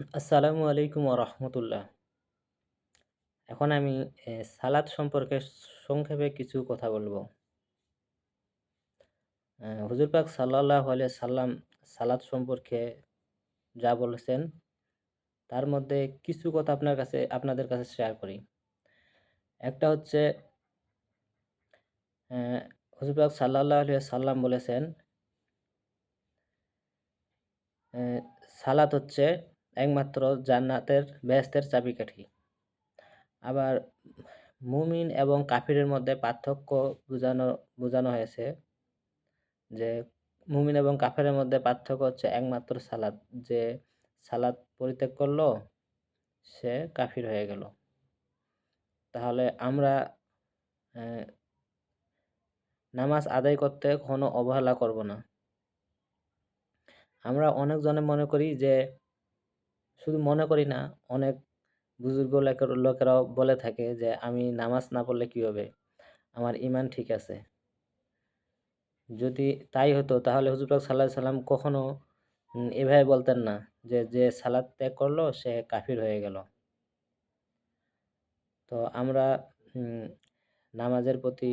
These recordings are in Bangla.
আসসালামু আলাইকুম রহমতুল্লাহ এখন আমি সালাদ সম্পর্কে সংক্ষেপে কিছু কথা বলব। হুজুর পাক সাল্লাল্লাহু আলাইহি সাল্লাম সালাদ সম্পর্কে যা বলেছেন, তার মধ্যে কিছু কথা আপনার কাছে, আপনাদের কাছে শেয়ার করি। একটা হচ্ছে হুজুর পাক সাল্লাল্লাহু আলাইহি সাল্লাম বলেছেন সালাত হচ্ছে একমাত্র জান্নাতের বেহেশতের চাবিকাঠি। আবার মুমিন এবং কাফিরের মধ্যে পার্থক্য বোঝানো বোঝানো হয়েছে যে মুমিন এবং কাফেরের মধ্যে পার্থক্য হচ্ছে একমাত্র সালাদ। যে সালাদ পরিত্যাগ করল, সে কাফির হয়ে গেল। তাহলে আমরা নামাজ আদায় করতে কোনো অবহেলা করব না। আমরা অনেকজনে মনে করি যে শুধু মনে করি না, অনেক বুজুর্গ লোকেরাও বলে থাকে যে, আমি নামাজ না পড়লে কী হবে? আমার ইমান ঠিক আছে। যদি তাই হতো, তাহলে হুজুর পাক সাল্লাহ সাল্লাম কখনো এভাবে বলতেন না যে যে সালাদ ত্যাগ করল, সে কাফির হয়ে গেল। তো আমরা নামাজের প্রতি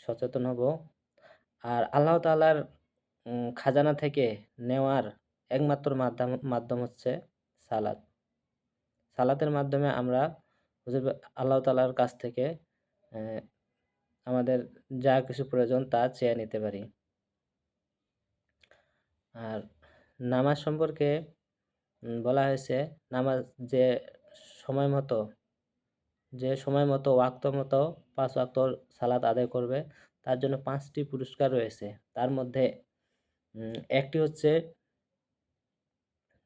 সচেতন হব। আর আল্লাহ তালার খাজানা থেকে নেওয়ার একমাত্র মাধ্যম মাধ্যম হচ্ছে সালাদ। সালাতের মাধ্যমে আমরা হুজুর আল্লাহ তালার কাছ থেকে আমাদের যা কিছু প্রয়োজন তা চেয়ে নিতে পারি। আর নামাজ সম্পর্কে বলা হয়েছে নামাজ যে সময় মতো, যে সময় মতো, ওয়াক্ত মতো, পাঁচ ওয়াক্ত সালাদ আদায় করবে, তার জন্য পাঁচটি পুরস্কার রয়েছে। তার মধ্যে একটি হচ্ছে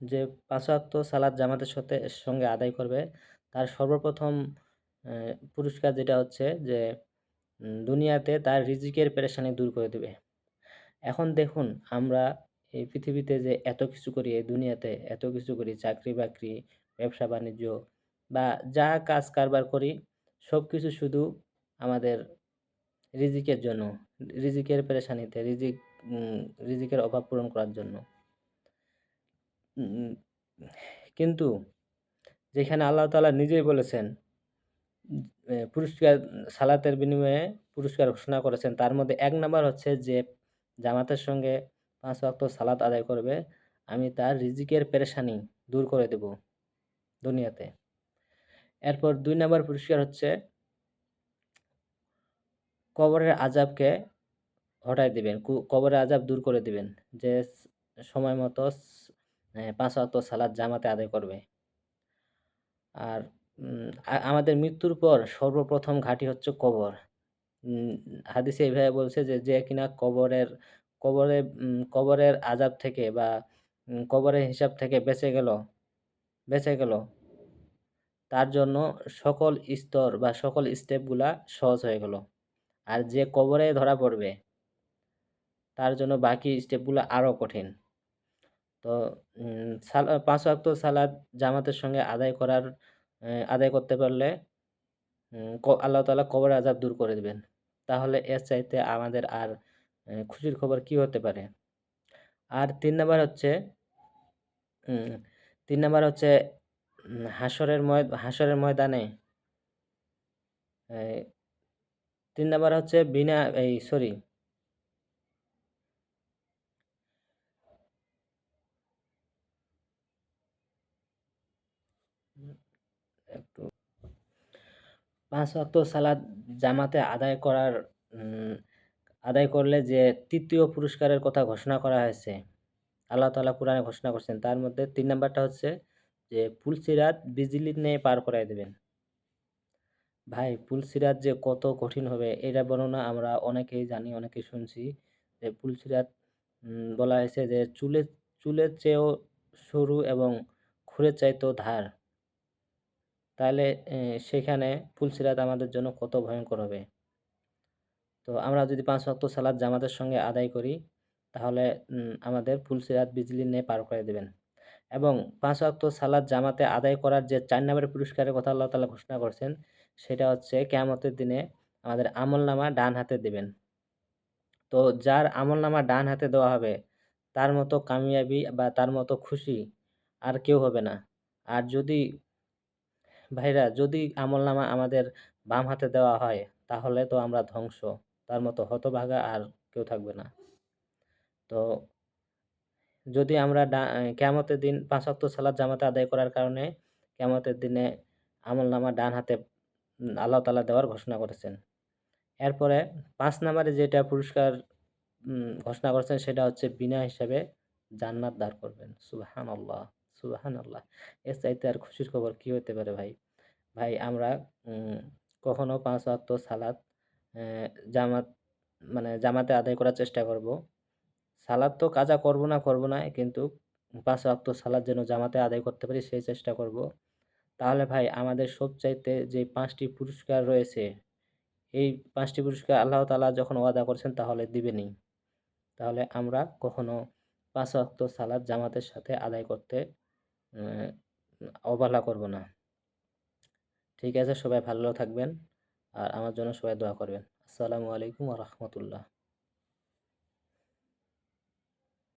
যে ওয়াক্ত সালাদ জামাতের সাথে সঙ্গে আদায় করবে, তার সর্বপ্রথম পুরস্কার যেটা হচ্ছে যে দুনিয়াতে তার রিজিকের পেরেশানি দূর করে দেবে। এখন দেখুন, আমরা এই পৃথিবীতে যে এত কিছু করি, এই দুনিয়াতে এত কিছু করি, চাকরি বাকরি, ব্যবসা বাণিজ্য বা যা কাজ কারবার করি, সব কিছু শুধু আমাদের রিজিকের জন্য, রিজিকের পেরেশানিতে, রিজিক রিজিকের অভাব পূরণ করার জন্য। কিন্তু যেখানে আল্লাহ তালা নিজেই বলেছেন পুরস্কার, সালাতের বিনিময়ে পুরস্কার ঘোষণা করেছেন, তার মধ্যে এক নাম্বার হচ্ছে যে জামাতের সঙ্গে পাঁচ ওয়াক্ত সালাত আদায় করবে, আমি তার রিজিকের পেরেশানি দূর করে দেব দুনিয়াতে। এরপর দুই নাম্বার পুরস্কার হচ্ছে কবরের আজাবকে হটাই দিবেন কবরের আজাব দূর করে দিবেন, যে সময় মতো পাঁচ ওয়াক্ত সালাদ জামাতে আদায় করবে। আর আমাদের মৃত্যুর পর সর্বপ্রথম ঘাঁটি হচ্ছে কবর। হাদিসে এইভাবে বলছে যে যে কিনা কবরের, কবরে কবরের আজাব থেকে বা কবরের হিসাব থেকে বেঁচে গেল বেঁচে গেল, তার জন্য সকল স্তর বা সকল স্টেপগুলা সহজ হয়ে গেল। আর যে কবরে ধরা পড়বে, তার জন্য বাকি স্টেপগুলো আরও কঠিন। তো পাঁচ ওয়াক্ত সালাদ জামাতের সঙ্গে আদায় করার আদায় করতে পারলে আল্লাহ তালা কবর আজাব দূর করে দেবেন। তাহলে এর চাইতে আমাদের আর খুশির খবর কি হতে পারে? আর তিন নাম্বার হচ্ছে তিন নাম্বার হচ্ছে হাসরের ময় হাসরের ময়দানে তিন নাম্বার হচ্ছে বিনা, এই, সরি একটু পাঁচ ওয়াক্ত সালাদ জামাতে আদায় করার আদায় করলে যে তৃতীয় পুরস্কারের কথা ঘোষণা করা হয়েছে, আল্লাহ তালা কোরআনে ঘোষণা করছেন, তার মধ্যে তিন নাম্বারটা হচ্ছে যে পুলসিরাত বিজলি নিয়ে পার করাই দেবেন। ভাই পুলসিরাত যে কত কঠিন হবে, এটা বর্ণনা আমরা অনেকেই জানি, অনেকেই শুনছি যে পুলসিরাত বলা হয়েছে যে চুলে, চুলের চেয়েও সরু এবং খুঁড়ের চাইতেও ধার। তাহলে সেখানে ফুলসিরাত আমাদের জন্য কত ভয়ঙ্কর হবে? তো আমরা যদি পাঁচ ওয়াক্ত সালাদ জামাতের সঙ্গে আদায় করি, তাহলে আমাদের ফুলসিরাত বিজলি নিয়ে পার করে দেবেন। এবং পাঁচ ওয়াক্ত সালাদ জামাতে আদায় করার যে চার নম্বরের পুরস্কারের কথা আল্লাহ তালা ঘোষণা করছেন, সেটা হচ্ছে কেয়ামতের দিনে আমাদের আমল নামা ডান হাতে দেবেন। তো যার আমল নামা ডান হাতে দেওয়া হবে, তার মতো কামিয়াবি বা তার মতো খুশি আর কেউ হবে না। আর যদি ভাইরা, যদি আমলনামা আমাদের বাম হাতে দেওয়া হয়, তাহলে তো আমরা ধ্বংস। তার মতো হতভাগা আর কেউ থাকবে না। তো যদি আমরা কেমতের দিন পাঁচ ওয়াক্ত সালাদ জামাতে আদায় করার কারণে কেমতের দিনে আমলনামা ডান হাতে আল্লাহ তালা দেওয়ার ঘোষণা করেছেন। এরপরে পাঁচ নাম্বারে যেটা পুরস্কার ঘোষণা করেছেন সেটা হচ্ছে বিনা হিসাবে জান্নাত দাঁড় করবেন। সুবাহান আল্লাহ সুবাহান আল্লাহ এর চাইতে আর খুশির খবর কি হতে পারে ভাই? ভাই, আমরা কখনো পাঁচ ওয়াক্ত সালাদ জামাত মানে জামাতে আদায় করার চেষ্টা করব। সালাদ তো কাজা করব না করব না, কিন্তু পাঁচ ওয়াক্ত সালাদ যেন জামাতে আদায় করতে পারি সেই চেষ্টা করব। তাহলে ভাই, আমাদের সবচাইতে যে পাঁচটি পুরস্কার রয়েছে, এই পাঁচটি পুরস্কার আল্লাহ তালা যখন ওয়াদা করছেন তাহলে দিবেনই। তাহলে আমরা কখনো পাঁচ ওয়াক্ত সালাদ জামাতের সাথে আদায় করতে অবহেলা করব না। ঠিক আছে, সবাই ভালো থাকবেন। আর আমার জন্য সবাই দোয়া করবেন। আসসালামু আলাইকুম রহমতুল্লাহ।